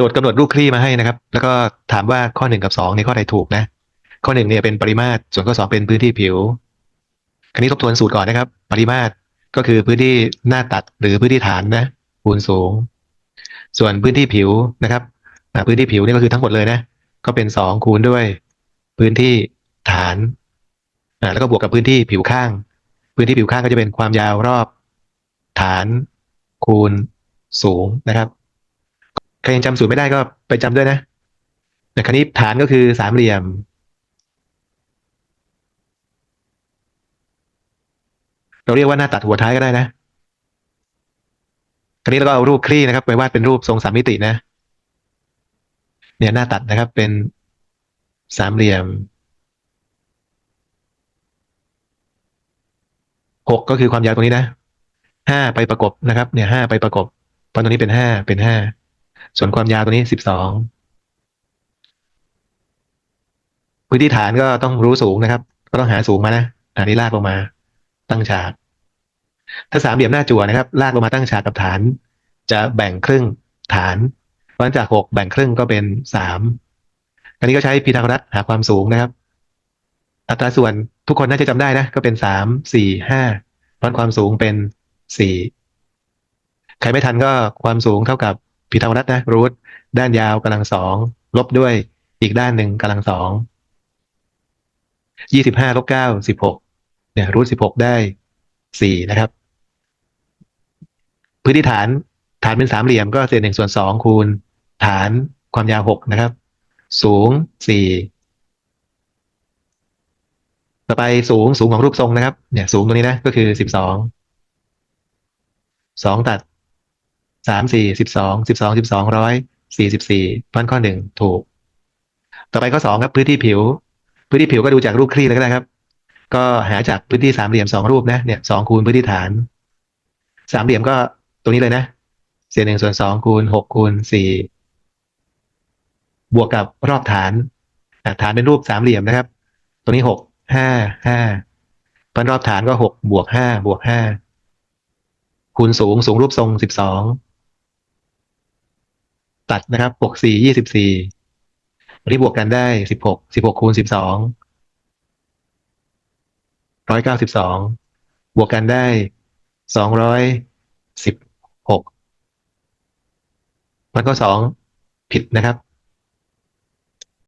โจทย์กำหนดรูปคลี่มาให้นะครับ แล้วก็ถามว่าข้อหนึ่งกับสองในข้อใดถูกนะ ข้อหนึ่งเนี่ยเป็นปริมาตร ส่วนข้อสองเป็นพื้นที่ผิว คราวนี้ทบทวนสูตรก่อนนะครับ ปริมาตรก็คือพื้นที่หน้าตัดหรือพื้นที่ฐานนะคูณสูง ส่วนพื้นที่ผิวนะครับพื้นที่ผิวนี่ก็คือทั้งหมดเลยนะ ก็เป็นสองคูณด้วย พื้นที่ฐานอ่าแล้วก็บวกกับพื้นที่ผิวข้าง พื้นที่ผิวข้างก็จะเป็นความยาวรอบ ฐานคูณสูงนะครับ ครยังจำสูตรไม่ได้ก็ไปจำด้วยนะแต่คราวนี้ฐานก็คือสามเหลี่ยม เราเรียกว่าหน้าตัดหัวท้ายก็ได้นะคราวนี้เราก็เอารูปคลี่นะครับ ไปวาดเป็นรูปทรงสามมิตินะ เนี่ยหน้าตัดนะครับเป็นสามเหลี่ยมหกก็คือความยาวตรงนี้นะห้าไปประกบนะครับ เนี่ยห้าไปประกบเพราะตรงนี้เป็นห้าเป็นห้า ส่วนความยาวตัวนี้สิบสองพื้นที่ฐานก็ต้องรู้สูงนะครับ ก็ต้องหาสูงมานะอันนี้ลากลงมา ตั้งฉาก ถ้าสามเหลี่ยมหน้าจั่วนะครับ ลากลงมาตั้งฉากกับฐาน จะแบ่งครึ่งฐานเพราะฉะนั้นจากหกแบ่งครึ่งก็เป็นสามอันนี้ก็ใช้พีทาโกรัสหาความสูงนะครับ อัตราส่วนทุกคนน่าจะจำได้นะ ก็เป็นสามสี่ห้าเพราะความสูงเป็นสี่ใครไม่ทันก็ความสูงเท่ากับ พีทาโกรัสนะรูทด้านยาวกำลังสองลบด้วยอีกด้านหนึ่งกำลังสองยี่สิบห้าลบเก้าสิบหกเนี่ยรูทสิบหกได้สี่นะครับ พื้นที่ฐานฐานเป็นสามเหลี่ยมก็เศษหนึ่งส่วนสองคูณ ฐานความยาวหกนะครับ สูงสี่ต่อไปสูงสูงของรูปทรงนะครับ เนี่ย สูงตัวนี้นะก็คือสิบสองสองตัด สามสี่สิบสองสิบสองสิบสองร้อยสี่สิบสี่พันข้อหนึ่งถูก ต่อไปข้อสองครับพื้นที่ผิว พื้นที่ผิวก็ดูจากรูปคลี่เลยก็ได้ครับ ก็หาจากพื้นที่สามเหลี่ยมสองรูปนะเนี่ยสองคูณพื้นที่ฐานสามเหลี่ยมก็ตรงนี้เลยนะเศษหนึ่งส่วนสองคูณหกคูณสี่บวกกับรอบฐานฐานเป็นรูปสามเหลี่ยมนะครับตัวนี้หกห้าห้าพันรอบฐานก็หกบวกห้าบวกห้าคูณสูงสูงรูปทรงสิบสอง ตัดนะครับหกสี่ยี่สิบสี่ที่บวกกันได้สิบหกสิบหกคูณสิบสองร้อยเก้าสิบสองบวกกันได้สองร้อยสิบหกมันก็สองผิดนะครับ